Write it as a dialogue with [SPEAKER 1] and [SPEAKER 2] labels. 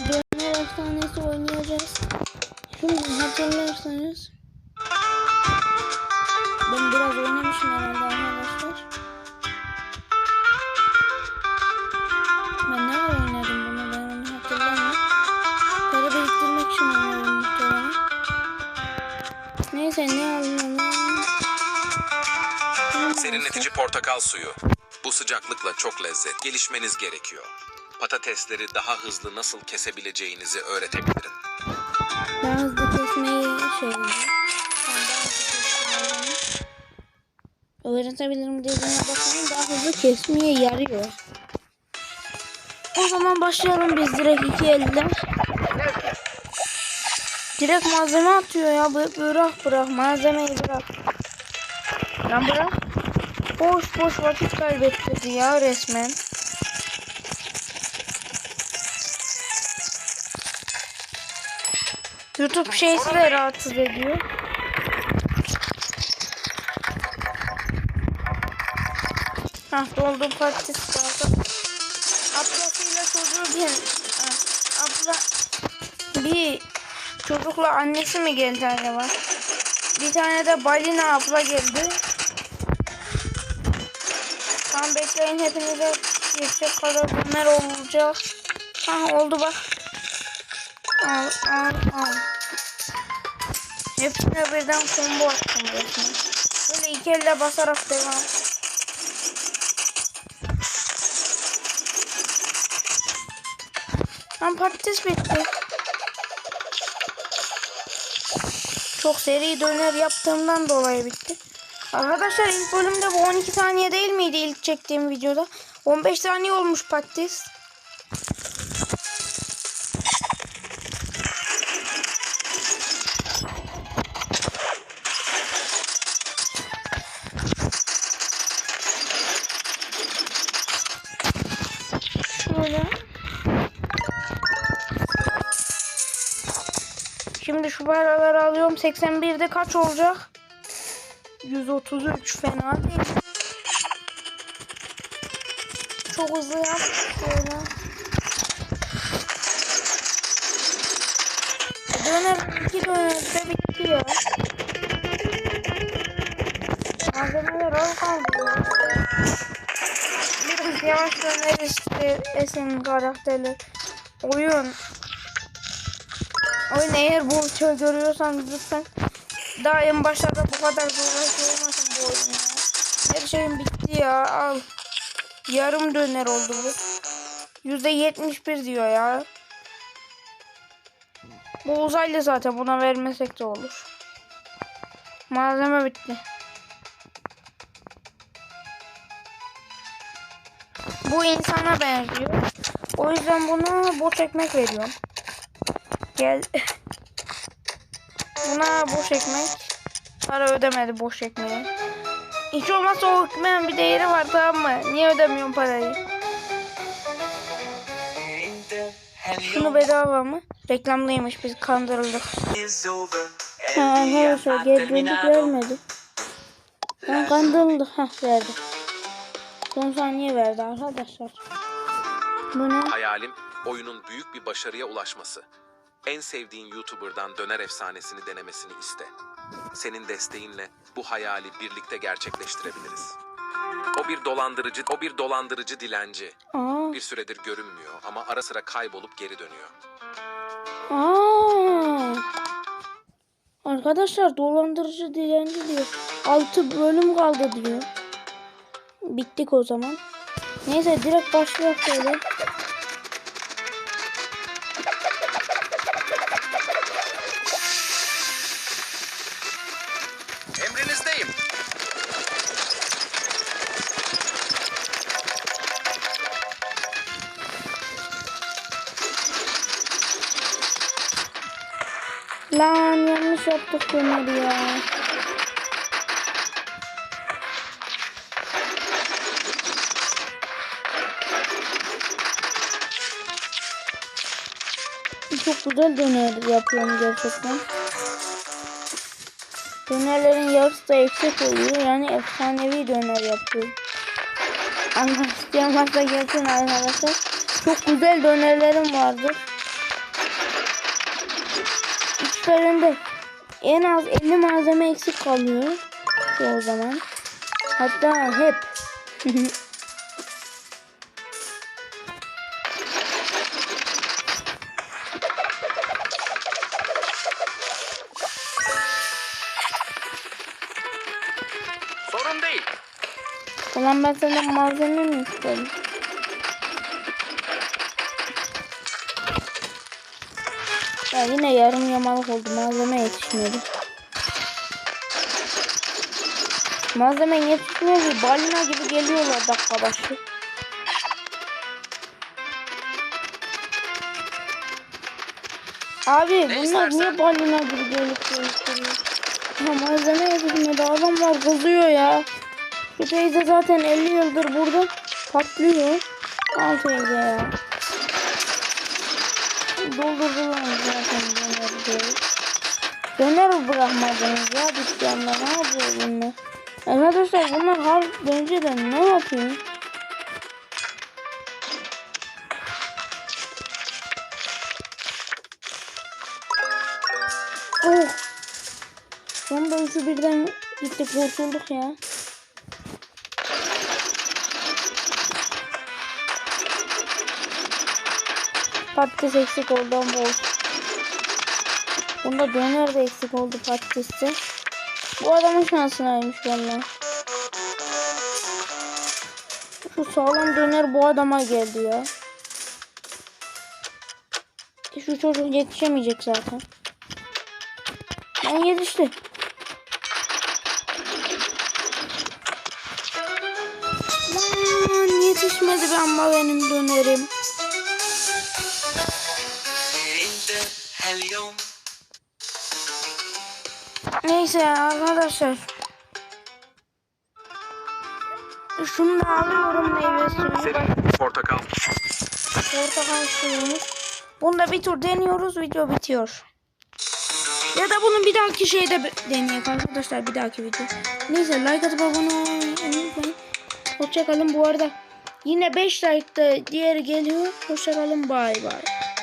[SPEAKER 1] yine döner efsanesi oynayacağız. Şimdi hatırlarsanız ben biraz oynamışım herhalde arkadaşlar. Ben ne oynadım bunu ben onu hatırlamıyorum. Para biriktirmek için oynuyorum muhtemelen. Neyse ne alalım.
[SPEAKER 2] Serinletici portakal suyu. Bu sıcaklıkla çok lezzet. Gelişmeniz gerekiyor. Patatesleri daha hızlı nasıl kesebileceğinizi öğretebilirim.
[SPEAKER 1] Daha hızlı kesmeyi kesmeyi öğretebilirim dediğine bakmayın daha hızlı kesmeye yarıyor. O zaman başlayalım biz direkt iki elde. Direkt malzeme atıyor ya. Bı- Bırak bırak malzemeyi bırak. Lan bırak. Boş boş vakit kaybettirdi ya resmen. YouTube şeysi de rahatsız ediyor. Hah doldu patates kaldı. Ablasıyla çocuğu bir... Abla... Bir çocukla annesi mi geldi acaba? Bir tane de balina abla geldi. Tam bekleyin hepinize yetecek kadar bunlar olacak. Ha oldu bak. Al al al. Hepsine birden combo attım resmen. Böyle iki elle basarak devam. Lan patates bitti. Çok seri döner yaptığımdan dolayı bitti. Arkadaşlar ilk bölümde bu 12 saniye değil miydi ilk çektiğim videoda? 15 saniye olmuş patates. Şu paraları alıyorum. 81'de kaç olacak? 133 fena değil. Çok hızlı yap. Şöyle. Döner iki döner de bitti ya. Malzemeler az kaldı. Biraz yavaş döner işte Esin karakteri. Oyun. Oyun eğer bu uçağı görüyorsan lütfen daha en başlarda bu kadar zorlaşıyor olmasın bu oyun ya. Her şeyim bitti ya al. Yarım döner oldu bu. Yüzde yetmiş bir diyor ya. Bu uzaylı zaten buna vermesek de olur. Malzeme bitti. Bu insana benziyor. O yüzden buna boş ekmek veriyorum. Gel. Buna boş ekmek. Para ödemedi boş ekmeği. Hiç olmazsa o ekmeğin bir değeri var tamam mı? Niye ödemiyorum parayı? Şunu bedava mı? Reklamlıymış biz kandırıldık. Ha arkadaşlar geri döndük vermedi. Ben kandırıldık. Hah verdi. Son saniye verdi arkadaşlar. Bu ne?
[SPEAKER 2] Hayalim oyunun büyük bir başarıya ulaşması. En sevdiğin YouTuber'dan döner efsanesini denemesini iste. Senin desteğinle bu hayali birlikte gerçekleştirebiliriz. O bir dolandırıcı, o bir dolandırıcı dilenci.
[SPEAKER 1] Aa,
[SPEAKER 2] Bir süredir görünmüyor ama ara sıra kaybolup geri dönüyor.
[SPEAKER 1] aa. Arkadaşlar dolandırıcı dilenci diyor. 6 bölüm kaldı diyor. Bittik o zaman. Neyse direkt başlayalım şöyle. Lan yanlış yaptık döneri ya. Çok güzel döner yapıyorum gerçekten. Dönerlerin yarısı da eksik oluyor. Yani efsanevi döner. Almak isteyen varsa gelsin arkadaşlar. Çok güzel dönerlerim vardır. Seferinde en az 50 malzeme eksik kalıyor. Çoğu zaman. Hatta hep.
[SPEAKER 2] Sorun değil.
[SPEAKER 1] Ulan ben senden malzeme mi istedim? Ya yine yarım yamalık oldu. Malzeme yetişmedi. Malzeme yetişmiyor ki balina gibi geliyorlar dakika başı. Abi bunlar
[SPEAKER 2] istersen?
[SPEAKER 1] niye balina gibi gelip duruyor? Ya malzeme yetişmedi. Adamlar kızıyor ya. Şu teyze zaten 50 yıldır burada patlıyor. Al teyze ya. Doldurdular zaten döneri. Döner bırakmadınız ya dükkanda. Ne yapıyor bunlar? Arkadaşlar bunlar har önceden ne yapıyor? Oh! Sonunda üçü birden gitti kurtulduk ya. Patates eksik oldu ama olsun. Bunda döner de eksik oldu patateste. Bu adamın şansınaymış valla. Şu sağlam döner bu adama geldi ya. Şu çocuk yetişemeyecek zaten. Ben yetişti. Lan yetişmedi be ama benim dönerim. Neyse arkadaşlar. Şunu da alıyorum meyve suyunu.
[SPEAKER 2] Portakal.
[SPEAKER 1] Portakal suyumuz. Bunu da bir tur deniyoruz. Video bitiyor. Ya da bunu bir dahaki şeyde deneyelim arkadaşlar. Bir dahaki video. Neyse like atıp abone olmayı unutmayın. Hoşçakalın bu arada. Yine 5 like'da diğeri geliyor. Hoşçakalın bay bay.